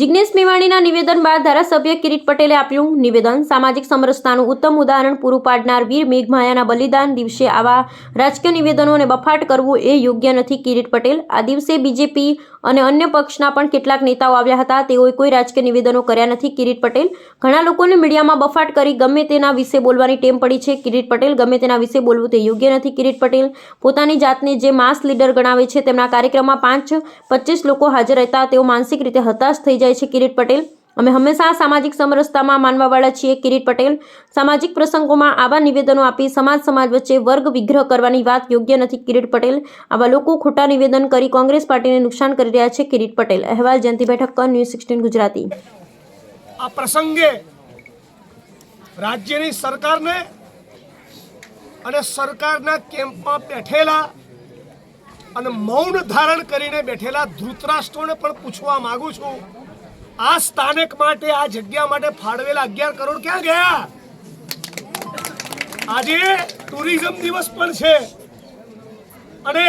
જિગ્નેશ મેવાણીના નિવેદન બાદ ધારાસભ્ય કિરીટ પટેલે આપ્યું નિવેદન. સામાજિક સમરસતાનું ઉત્તમ ઉદાહરણ પૂરું પાડનાર વીર મેઘમાયાના બલિદાન દિવસે આવા રાજકીય નિવેદનોને બફાટ કરવું એ યોગ્ય નથી. કિરીટ પટેલ, આ દિવસે બીજેપી અને અન્ય પક્ષના પણ કેટલાક નેતાઓ આવ્યા હતા. તેઓએ કોઈ રાજકીય નિવેદનો કર્યા નથી. કિરીટ પટેલ, ઘણા લોકોને મીડિયામાં બફાટ કરી ગમે તેના વિશે બોલવાની ટેમ પડી છે. કિરીટ પટેલ, ગમે તેના વિશે બોલવું તે યોગ્ય નથી. કિરીટ પટેલ, પોતાની જાતને જે માસ લીડર ગણાવે છે, તેમના કાર્યક્રમમાં પાંચ પચીસ લોકો હાજર રહેતા. તેઓ માનસિક રીતે હતાશ થઈ જાય છે કિરીટ પટેલ. અમે હંમેશા સામાજિક સમરસતામાં માનવાવાળા છીએ કિરીટ પટેલ. સામાજિક પ્રસંગોમાં આવા નિવેદનો આપી સમાજ સમાજ વચ્ચે વર્ગ વિગ્રહ કરવાની વાત યોગ્ય નથી કિરીટ પટેલ. આવા લોકો ખોટા નિવેદન કરી કોંગ્રેસ પાર્ટીને નુકસાન કરી રહ્યા છે કિરીટ પટેલ. અહેવાલ જયંતિભાઈ ઠક્કર ન્યૂઝ સિક્સટીન ગુજરાતી. આ પ્રસંગે રાજ્યની સરકારને અને સરકારના કેમ્પમાં બેઠેલા અને મૌન ધારણ કરીને બેઠેલા ધૃતરાષ્ટ્રોને પણ પૂછવા માંગુ છું. આ સ્થાનક માટે, આ જગ્યા માટે ફાળવેલા અગિયાર કરોડ ક્યાં ગયા? આજે ટુરિઝમ દિવસ પણ છે. અને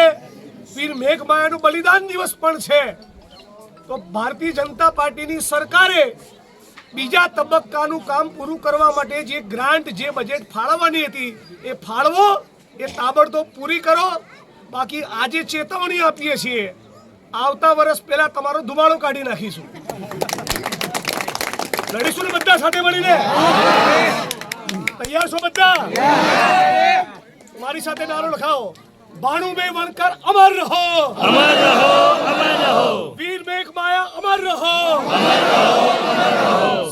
વીર મેઘમાયાનું બલિદાન દિવસ પણ છે. તો ભારતીય જનતા પાર્ટીની સરકારે બીજા તબક્કાનું કામ પૂરું કરવા માટે જે ગ્રાન્ટ, જે બજેટ ફાળવવાની હતી, એ ફાળવો, એ તાબડતોબ પૂરી કરો. બાકી આજે ચેતવણી આપીએ છીએ. આવતા વર્ષ પહેલા તમારો ધુમાડો કાઢી નાખીશું. લડીશું ને બધા સાથે મળીને? તૈયાર છો બધા? મારી સાથે નારો લખાવો. ભાણુભાઈ વણકર અમર રહો. અમર રહો અમર રહો. વીર મેઘ માયા અમર રહો.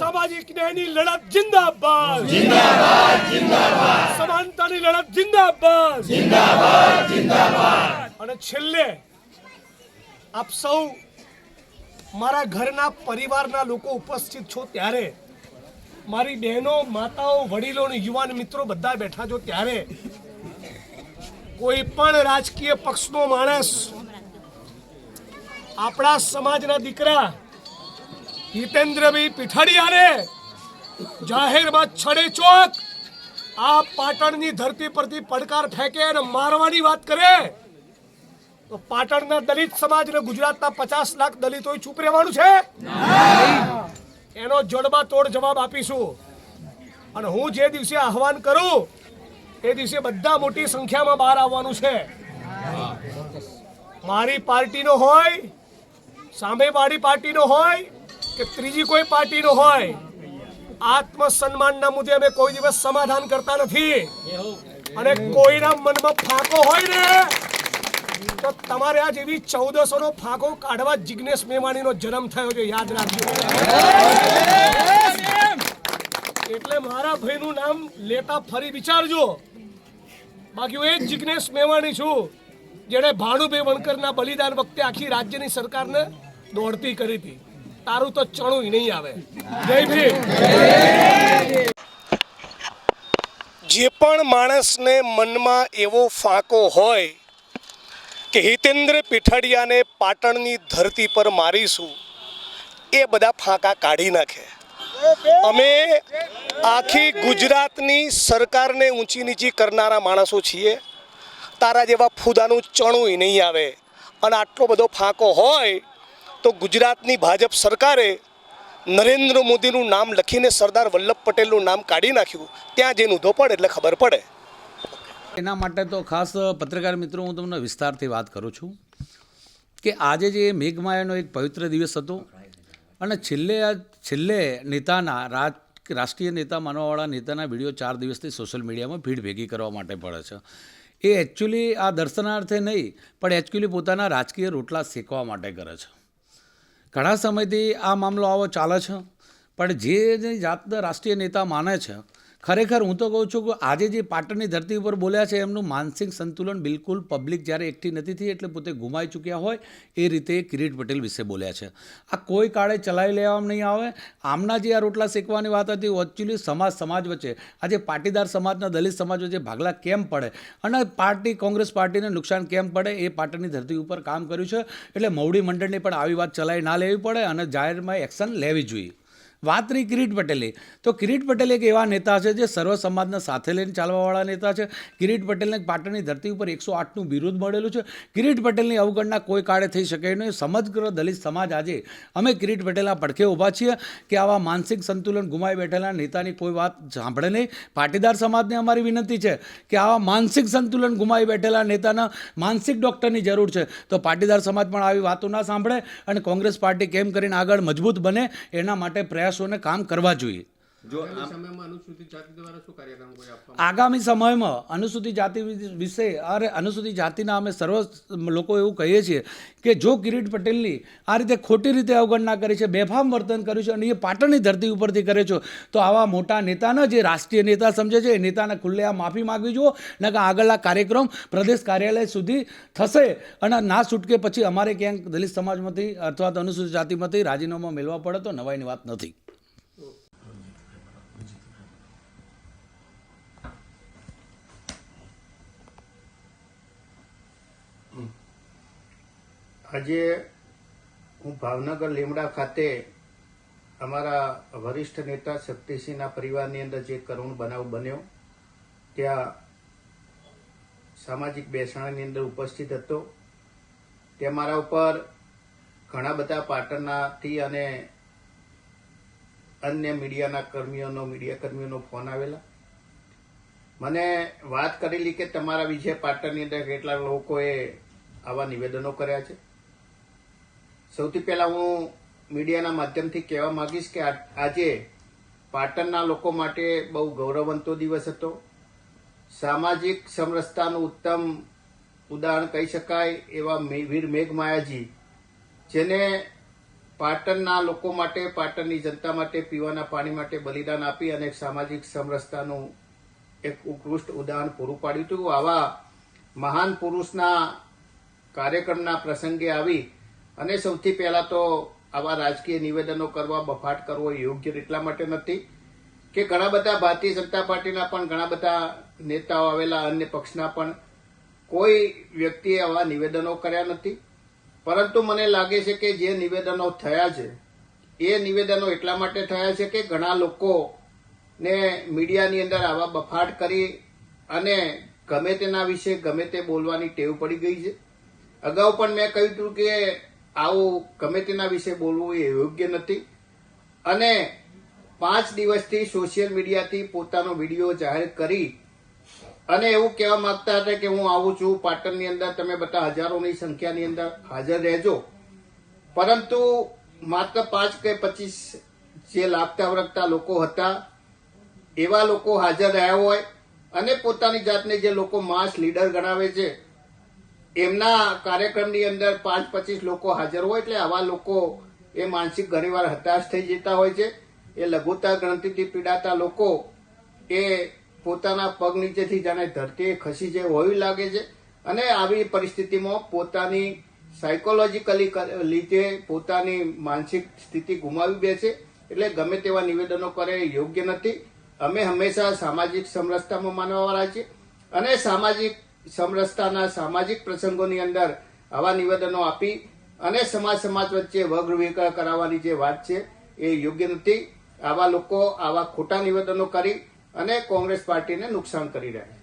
સામાજિક ન્યાયની લડત જિંદાબાદ. જિંદાબાદ જિંદાબાદ. સમાનતાની લડત જિંદાબાદ. જિંદાબાદ જિંદાબાદ. અને છેલ્લે આપ સૌ મારા ઘરના પરિવારના લોકો ઉપસ્થિત છો ત્યારે મારી બહેનો, માતાઓ, વડીલો યુવાન મિત્રો બધા બેઠા છો ત્યારે કોઈ પણ રાજકીય પક્ષનો માણસ આપણા સમાજના દીકરા હિતેન્દ્રભાઈ પીઠાડિયાને જાહેરમાં છડે ચોક, આ પાટણની ધરતી પરથી પડકાર ફેંકે અને મારવાની વાત કરે તો પાટણના દલિત સમાજ અને ગુજરાતના પચાસ લાખ દલિતોએ ચૂપ રહેવાનું છે? એનો જડબા તોડ જવાબ આપીશું. અને હું જે દિવસે આહવાન કરું એ દિવસે બધા મોટી સંખ્યામાં બહાર આવવાનું છે. મારી પાર્ટીનો હોય સામેવાળી પાર્ટીનો હોય કે ત્રીજી કોઈ પાર્ટીનો હોય આત્મસન્માનના મુદ્દે અમે કોઈ દિવસ સમાધાન કરતા નથી. અને કોઈના મનમાં ફાંકો હોય ને તો તમારે આ જેવી ચૌદસો નો ફાંકો કાઢવા જિગ્નેશ મેવાણીનો જન્મ થયો છે, યાદ રાખજો. એટલે મારા ભાઈનું નામ લેતા ફરી વિચારજો. બાકી હું એ જ જિગ્નેશ મેવાણી છું, જેણે ભાણુભાઈ વણકરના બલિદાન વખતે આખી રાજ્યની સરકારને દોડતી કરી હતી. તારું તો ચણું નહીં આવે. જય ભીમ. જે પણ માણસને મનમાં એવો ફાંકો હોય હિતેન્દ્ર પીઠડિયાને પાટણની ધરતી પર મારીશું, એ બધા ફાંકા કાઢી નાખે. અમે આખી ગુજરાતની સરકારને ઊંચી નીચી કરનારા માણસો છીએ. તારા જેવા ફૂદાનું ચણું નહીં આવે. અને આટલો બધો ફાંકો હોય, તો ગુજરાતની ભાજપ સરકારે નરેન્દ્ર મોદીનું નામ લખીને સરદાર વલ્લભ પટેલનું નામ કાઢી નાખ્યું. ત્યાં જઈને ઊંધો પડે એટલે ખબર પડે. એના માટે તો ખાસ પત્રકાર મિત્રો હું તમને વિસ્તારથી વાત કરું છું કે આજે જે મેઘમાયાનો એક પવિત્ર દિવસ હતો અને છેલ્લે છેલ્લે નેતાના રાષ્ટ્રીય નેતા માનવાવાળા નેતાના વીડિયો ચાર દિવસથી સોશિયલ મીડિયામાં ભીડ ભેગી કરવા માટે પડે છે. એ એકચ્યુઅલી આ દર્શનાર્થે નહીં, પણ એકચ્યુઅલી પોતાના રાજકીય રોટલા શેકવા માટે કરે છે. ઘણા સમયથી આ મામલો આવો ચાલે છે, પણ જે જે જાતના રાષ્ટ્રીય નેતા માને છે ખરેખર હું તો કહું છું કે આજે જે પાટણની ધરતી ઉપર બોલ્યા છે, એમનું માનસિક સંતુલન બિલકુલ પબ્લિક જ્યારે એકઠી નથી થઈ એટલે પોતે ગુમાઈ ચૂક્યા હોય, એ રીતે કિરીટ પટેલ વિશે બોલ્યા છે. આ કોઈ કાળે ચલાવી લેવામાં નહીં આવે. આમના જે આ રોટલા શેકવાની વાત હતી એકચ્યુઅલી સમાજ સમાજ વચ્ચે આજે પાટીદાર સમાજના દલિત સમાજ વચ્ચે ભાગલા કેમ પડે? અને પાર્ટી, કોંગ્રેસ પાર્ટીને નુકસાન કેમ પડે? એ પાટણની ધરતી ઉપર કામ કર્યું છે. એટલે મવડી મંડળની પણ આવી વાત ચલાવી ના લેવી પડે અને જાહેરમાં એક્શન લેવી જોઈએ. વાત રહી કિરીટ પટેલની તો કિરીટ પટેલ એક એવા નેતા છે જે સર્વ સમાજને સાથે લઈને ચાલવાવાળા નેતા છે. કિરીટ પટેલને પાટણની ધરતી ઉપર એકસો આઠનું બિરુદ મળેલું છે. કિરીટ પટેલની અવગણના કોઈ કાળે થઈ શકે નહીં. સમગ્ર દલિત સમાજ આજે અમે કિરીટ પટેલના પડખે ઊભા છીએ કે આવા માનસિક સંતુલન ગુમાવી બેઠેલા નેતાની કોઈ વાત સાંભળે નહીં. પાટીદાર સમાજને અમારી વિનંતી છે કે આવા માનસિક સંતુલન ગુમાવી બેઠેલા નેતાના માનસિક ડૉક્ટરની જરૂર છે. તો પાટીદાર સમાજ પણ આવી વાતો ના સાંભળે અને કોંગ્રેસ પાર્ટી કેમ કરીને આગળ મજબૂત બને એના માટે પ્રયાસોને કામ કરવા જોઈએ. જો સમયમાં અનુસૂચિત જાતિ દ્વારા શું કાર્યક્રમ કોઈ આપવા આગામી સમયમાં અનુસૂચિત જાતિ વિશે અરે અનુસૂચિત જાતિના અમે સર્વ લોકો એવું કહીએ છીએ કે જો કિરીટ પટેલની આ રીતે ખોટી રીતે અવગણના કરી છે બેફામ વર્તન કર્યું છે અને એ પાટણની ધરતી ઉપરથી કરે છે તો આવા મોટા નેતાના જે રાષ્ટ્રીય નેતા સમજે છે એ નેતાને આ માફી માગવી જુઓ ને કે આગળના કાર્યક્રમ પ્રદેશ કાર્યાલય સુધી થશે અને ના છૂટકે પછી અમારે ક્યાંક દલિત સમાજમાંથી અથવા તો અનુસૂચિત જાતિમાંથી રાજીનામા મેળવવા પડે તો નવાઈની વાત નથી. આજે હું ભાવનગર લીમડા ખાતે અમારા વરિષ્ઠ નેતા શક્તિસિંહના પરિવારની અંદર જે કરુણ બનાવ બન્યો, ત્યાં સામાજિક બેસણાની અંદર ઉપસ્થિત હતો. ત્યાં મારા ઉપર ઘણા બધા પાટણનાથી અને અન્ય મીડિયાના કર્મીઓનો, મીડિયા કર્મીઓનો ફોન આવેલા. મને વાત કરેલી કે તમારા વિશે પાટણની અંદર કેટલા લોકોએ આવા નિવેદનો કર્યા છે? સૌથી પહેલા હું મીડિયાના માધ્યમથી કહેવા માંગીશ કે આજે પાટણના લોકો માટે બહુ ગૌરવવંતો દિવસ હતો. સામાજિક સમરસતાનું ઉત્તમ ઉદાહરણ કહી શકાય એવા વીર મેઘમાયાજી, જેને પાટણના લોકો માટે, પાટણની જનતા માટે પીવાના પાણી માટે બલિદાન આપી અને સામાજિક સમરસતાનું એક ઉત્કૃષ્ટ ઉદાહરણ પૂરું પાડ્યું હતું. આવા મહાન પુરુષના કાર્યક્રમના પ્રસંગે આવી અને સૌથી પહેલા તો આવા રાજકીય નિવેદનો કરવા, બફાટ કરવો યોગ્ય એટલા માટે નથી કે ઘણા બધા ભારતીય જનતા પાર્ટીના પણ ઘણા બધા નેતાઓ આવેલા, અન્ય પક્ષના પણ કોઈ વ્યક્તિએ આવા નિવેદનો કર્યા નથી. પરંતુ મને લાગે છે કે જે નિવેદનો થયા છે, એ નિવેદનો એટલા માટે થયા છે કે ઘણા લોકોને મીડિયાની અંદર આવા બફાટ કરી અને ગમે તેના વિશે ગમે તે બોલવાની ટેવ પડી ગઈ છે. અગાઉ પણ મેં કહ્યું હતું કે આવું ગમે તેના વિશે બોલવું એ યોગ્ય નથી. અને પાંચ દિવસથી સોશિયલ મીડિયાથી પોતાનો વીડિયો જાહેર કરી અને એવું કહેવા માંગતા હતા કે હું આવું છું, પાટણની અંદર તમે બધા હજારોની સંખ્યાની અંદર હાજર રહેજો. પરંતુ માત્ર પાંચ કે પચીસ જે લાગતા વળગતા લોકો હતા, એવા લોકો હાજર રહ્યા હોય અને પોતાની જાતને જે લોકો માસ લીડર ગણાવે છે એમના કાર્યક્રમની અંદર પાંચ પચીસ લોકો હાજર હોય એટલે આવા લોકો એ માનસિક ઘણીવાર હતાશ થઈ જતા હોય છે. એ લઘુતા ગ્રંથિથી પીડાતા લોકો એ પોતાના પગ નીચેથી જાણે ધરતી ખસી જાય હોવી લાગે છે. અને આવી પરિસ્થિતિમાં પોતાની સાયકોલોજીકલી લીધે પોતાની માનસિક સ્થિતિ ગુમાવી બેસે એટલે ગમે તેવા નિવેદનો કરે યોગ્ય નથી. અમે હંમેશા સામાજિક સમરસતામાં માનવાવાળા છીએ. અને સામાજિક સમરસતાના સામાજિક પ્રસંગોની અંદર આવા નિવેદનો આપી અને સમાજ સમાજ વચ્ચે વગ્રવિકળ કરાવવાની જે વાત છે, એ યોગ્ય નથી. આવા લોકો આવા ખોટા નિવેદનો કરી અને કોંગ્રેસ પાર્ટીને નુકસાન કરી રહ્યા છે.